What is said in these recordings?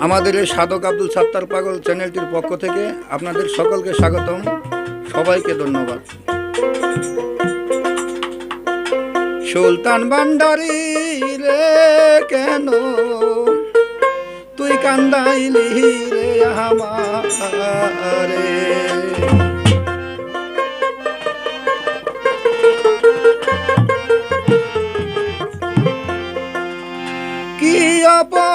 আমাদের এই সাধক আব্দুল সাত্তার পাগল চ্যানেলটির পক্ষ থেকে আপনাদের সকলকে স্বাগতম। সবাইকে ধন্যবাদ। সুলতান ভান্ডারি রে কেন? তুই কান্দাইলি রে আমার। কি অপ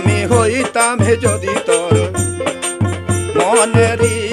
আমি হইতাম যদি তোর মনেরি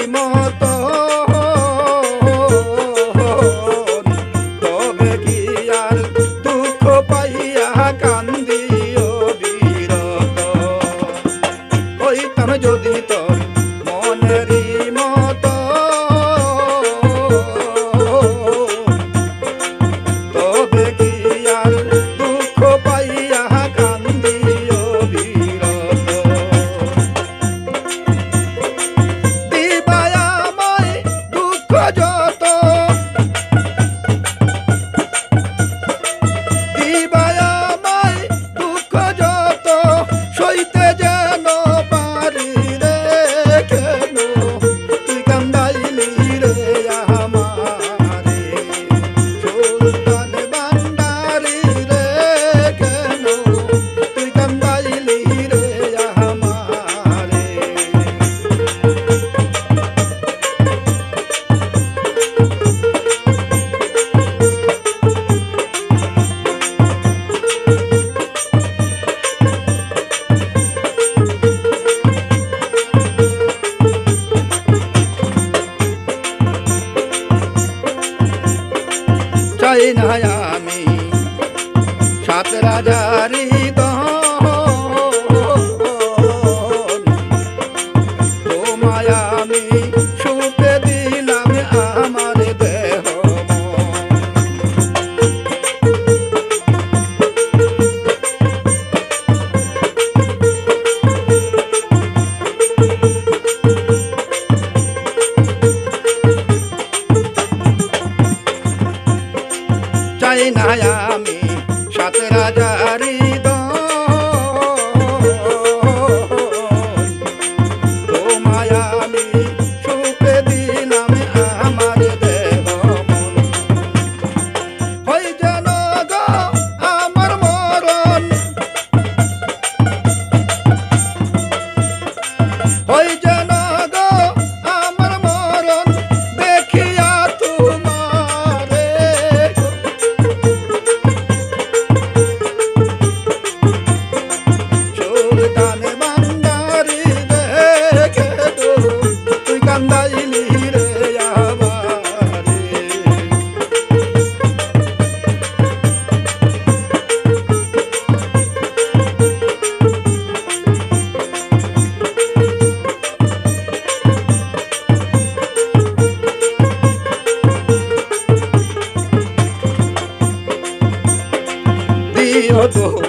哦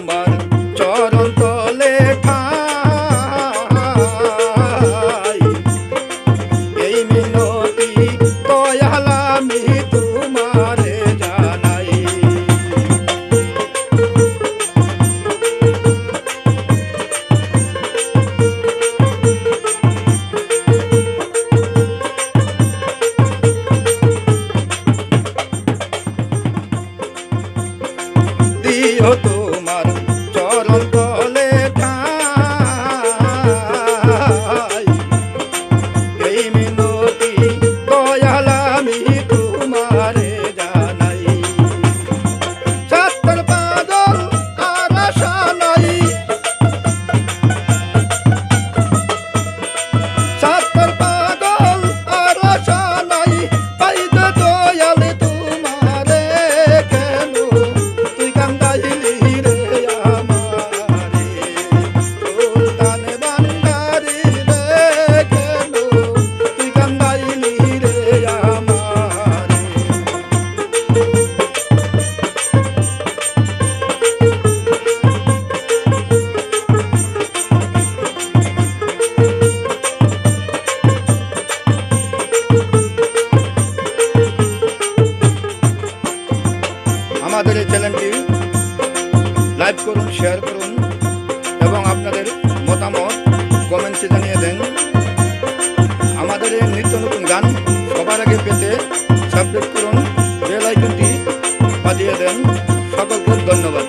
লাইভ করুন শেয়ার করুন এবং আপনাদের মতামত কমেন্টে জানিয়ে দেন। আমাদের এই নিত্য নতুন গান সবার আগে পেতে সাবস্ক্রাইব করুন বেল আইকনটি বাজিয়ে দেন। সকলকে ধন্যবাদ।